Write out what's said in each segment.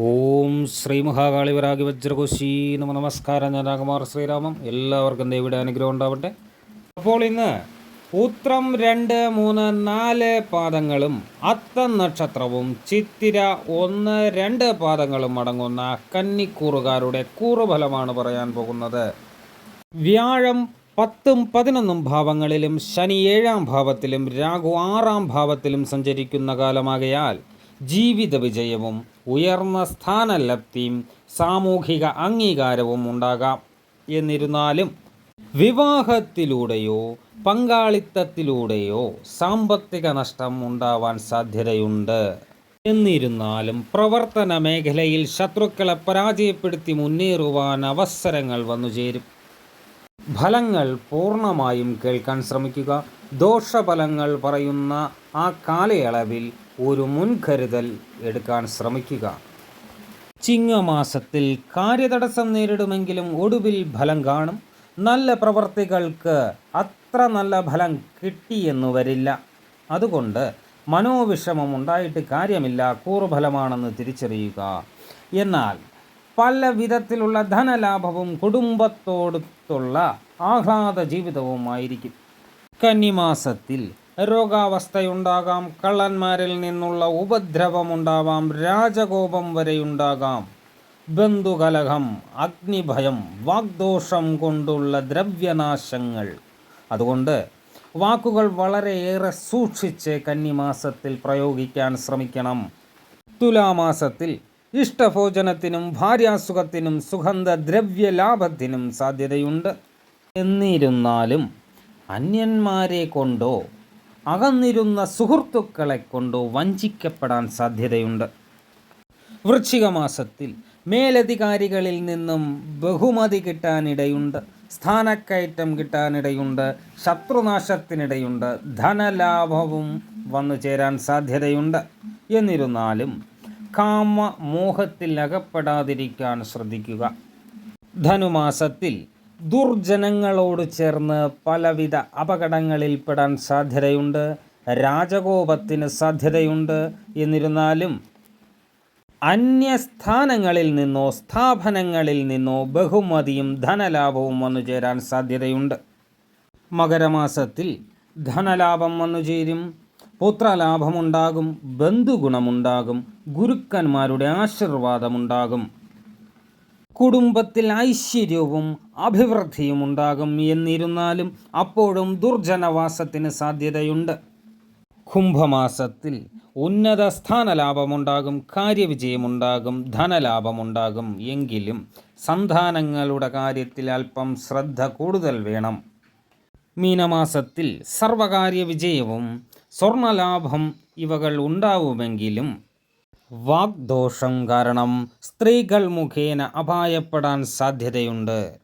ഓം ശ്രീ മഹാകാളി വരാഗി വജ്രകോശി നമ നമസ്കാരം. ഞാൻ രാകുമാർ ശ്രീരാമം. എല്ലാവർക്കും ദൈവയുടെ അനുഗ്രഹം ഉണ്ടാവട്ടെ. അപ്പോൾ ഇന്ന് ഉത്രം രണ്ട് മൂന്ന് നാല് പാദങ്ങളും അത്തം നക്ഷത്രവും ചിത്തിര ഒന്ന് രണ്ട് പാദങ്ങളും അടങ്ങുന്ന കന്നിക്കൂറുകാരുടെ കൂറുഫലമാണ് പറയാൻ പോകുന്നത്. വ്യാഴം പത്തും പതിനൊന്നും ഭാവങ്ങളിലും ശനി ഏഴാം ഭാവത്തിലും രാഹു ആറാം ഭാവത്തിലും സഞ്ചരിക്കുന്ന കാലമാകയാൽ ജീവിത വിജയവും ഉയർന്ന സ്ഥാനലബ്ധിയും സാമൂഹിക അംഗീകാരവും ഉണ്ടാകാം എന്നിരുന്നാലും വിവാഹത്തിലൂടെയോ പങ്കാളിത്തത്തിലൂടെയോ സാമ്പത്തിക നഷ്ടം ഉണ്ടാവാൻ സാധ്യതയുണ്ട്. എന്നിരുന്നാലും പ്രവർത്തന മേഖലയിൽ ശത്രുക്കളെ പരാജയപ്പെടുത്തി മുന്നേറുവാൻ അവസരങ്ങൾ വന്നുചേരും ഫലങ്ങൾ പൂർണമായും കേൾക്കാൻ ശ്രമിക്കുക. ദോഷഫലങ്ങൾ പറയുന്ന ആ കാലയളവിൽ ഒരു മുൻകരുതൽ എടുക്കാൻ ശ്രമിക്കുക. ചിങ്ങമാസത്തിൽ കാര്യതടസ്സം നേരിടുമെങ്കിലും ഒടുവിൽ ഫലം കാണും. നല്ല പ്രവർത്തികൾക്ക് അത്ര നല്ല ഫലം കിട്ടിയെന്നു വരില്ല. അതുകൊണ്ട് മനോവിഷമം ഉണ്ടായിട്ട് കാര്യമില്ല കൂറുഫലമാണെന്ന് തിരിച്ചറിയുക. എന്നാൽ പല വിധത്തിലുള്ള ധനലാഭവും കുടുംബത്തോടുത്തുള്ള ആഹ്ലാദ ജീവിതവുമായിരിക്കും. കന്നിമാസത്തിൽ രോഗാവസ്ഥയുണ്ടാകാം കള്ളന്മാരിൽ നിന്നുള്ള ഉപദ്രവമുണ്ടാവാം രാജകോപം വരെയുണ്ടാകാം. ബന്ധുകലഹം അഗ്നിഭയം വാഗ്ദോഷം കൊണ്ടുള്ള ദ്രവ്യനാശങ്ങൾ. അതുകൊണ്ട് വാക്കുകൾ വളരെയേറെ സൂക്ഷിച്ച് കന്നിമാസത്തിൽ പ്രയോഗിക്കാൻ ശ്രമിക്കണം. തുലാമാസത്തിൽ ഇഷ്ടഭോജനത്തിനും ഭാര്യാസുഖത്തിനും സുഗന്ധദ്രവ്യ ലാഭത്തിനും സാധ്യതയുണ്ട്. എന്നിരുന്നാലും അന്യന്മാരെ കൊണ്ടോ അകന്നിരുന്ന സുഹൃത്തുക്കളെ കൊണ്ട് വഞ്ചിക്കപ്പെടാൻ സാധ്യതയുണ്ട്. വൃശ്ചികമാസത്തിൽ മേലധികാരികളിൽ നിന്നും ബഹുമതി കിട്ടാനിടയുണ്ട്. സ്ഥാനക്കയറ്റം കിട്ടാനിടയുണ്ട്. ശത്രുനാശത്തിനിടയുണ്ട്. ധനലാഭവും വന്നു ചേരാൻ സാധ്യതയുണ്ട്. എന്നിരുന്നാലും കാമ മോഹത്തിൽ അകപ്പെടാതിരിക്കാൻ ശ്രദ്ധിക്കുക. ധനുമാസത്തിൽ ദുർജനങ്ങളോട് ചേർന്ന് പലവിധ അപകടങ്ങളിൽപ്പെടാൻ സാധ്യതയുണ്ട്. രാജകോപത്തിന് സാധ്യതയുണ്ട് എന്നിരുന്നാലും അന്യസ്ഥാനങ്ങളിൽ നിന്നോ സ്ഥാപനങ്ങളിൽ നിന്നോ ബഹുമതിയും ധനലാഭവും വന്നു ചേരാൻ സാധ്യതയുണ്ട്. മകരമാസത്തിൽ ധനലാഭം വന്നു ചേരും. പുത്രലാഭമുണ്ടാകും ബന്ധുഗുണമുണ്ടാകും ഗുരുക്കന്മാരുടെ ആശീർവാദമുണ്ടാകും. കുടുംബത്തിൽ ഐശ്വര്യവും അഭിവൃദ്ധിയും ഉണ്ടാകും എന്നിരുന്നാലും അപ്പോഴും ദുർജനവാസത്തിന് സാധ്യതയുണ്ട്. കുംഭമാസത്തിൽ ഉന്നത സ്ഥാനലാഭമുണ്ടാകും കാര്യവിജയമുണ്ടാകും ധനലാഭമുണ്ടാകും. എങ്കിലും സന്താനങ്ങളുടെ കാര്യത്തിൽ അല്പം ശ്രദ്ധ കൂടുതൽ വേണം. മീനമാസത്തിൽ സർവകാര്യ വിജയവും സ്വർണലാഭം ഇവകൾ ഉണ്ടാവുമെങ്കിലും വാഗ്ദോഷം കാരണം സ്ത്രീകൾ മുഖേന അപായപ്പെടാൻ സാധ്യതയുണ്ട്.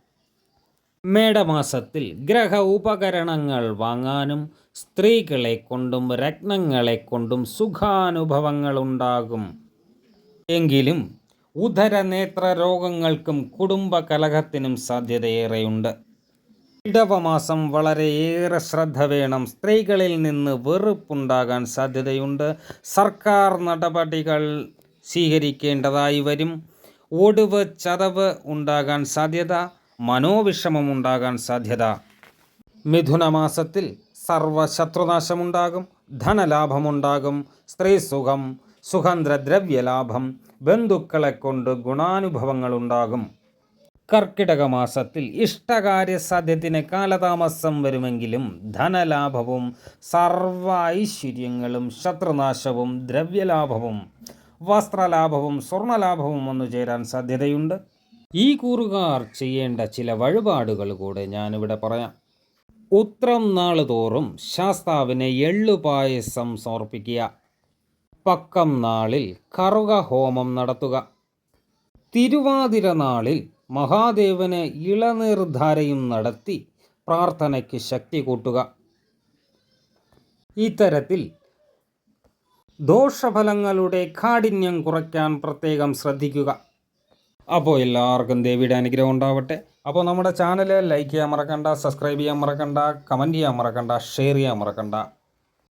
മേടമാസത്തിൽ ഗ്രഹ ഉപകരണങ്ങൾ വാങ്ങാനും സ്ത്രീകളെ കൊണ്ടും രത്നങ്ങളെ കൊണ്ടും സുഖാനുഭവങ്ങൾ ഉണ്ടാകും. എങ്കിലും ഉദരനേത്ര രോഗങ്ങൾക്കും കുടുംബ കലഹത്തിനും സാധ്യതയേറെയുണ്ട്. ഇടവമാസം വളരെയേറെ ശ്രദ്ധ വേണം. സ്ത്രീകളിൽ നിന്ന് വെറുപ്പുണ്ടാകാൻ സാധ്യതയുണ്ട്. സർക്കാർ നടപടികൾ സ്വീകരിക്കേണ്ടതായി വരും. ഒടുവ് ചതവ് ഉണ്ടാകാൻ സാധ്യത മനോവിഷമം ഉണ്ടാകാൻ സാധ്യത. മിഥുനമാസത്തിൽ സർവശത്രുനാശമുണ്ടാകും ധനലാഭമുണ്ടാകും. സ്ത്രീസുഖം സുഗന്ധദ്രവ്യലാഭം ബന്ധുക്കളെ കൊണ്ട് ഗുണാനുഭവങ്ങളുണ്ടാകും. കർക്കിടക മാസത്തിൽ ഇഷ്ടകാര്യ സാധ്യത്തിന് കാലതാമസം വരുമെങ്കിലും ധനലാഭവും സർവ ഐശ്വര്യങ്ങളും ശത്രുനാശവും ദ്രവ്യലാഭവും വസ്ത്രലാഭവും സ്വർണലാഭവും വന്നു ചേരാൻ സാധ്യതയുണ്ട്. ഈ കൂറുകാർ ചെയ്യേണ്ട ചില വഴിപാടുകൾ കൂടെ ഞാനിവിടെ പറയാം. ഉത്രം നാൾ തോറും ശാസ്താവിന് എള്ളുപായസം സമർപ്പിക്കുക. പക്കം നാളിൽ കറുക ഹോമം നടത്തുക. തിരുവാതിര നാളിൽ മഹാദേവന് ഇളനീർധാരയും നടത്തി പ്രാർത്ഥനയ്ക്ക് ശക്തി കൂട്ടുക. ഇത്തരത്തിൽ ദോഷഫലങ്ങളുടെ കാഠിന്യം കുറയ്ക്കാൻ പ്രത്യേകം ശ്രദ്ധിക്കുക. അപ്പോൾ എല്ലാവർക്കും ദേവിയുടെ അനുഗ്രഹം ഉണ്ടാവട്ടെ. അപ്പോൾ നമ്മുടെ ചാനൽ ലൈക്ക് ചെയ്യാൻ മറക്കണ്ട സബ്സ്ക്രൈബ് ചെയ്യാൻ മറക്കണ്ട കമന്റ് ചെയ്യാൻ മറക്കണ്ട ഷെയർ ചെയ്യാൻ മറക്കണ്ട.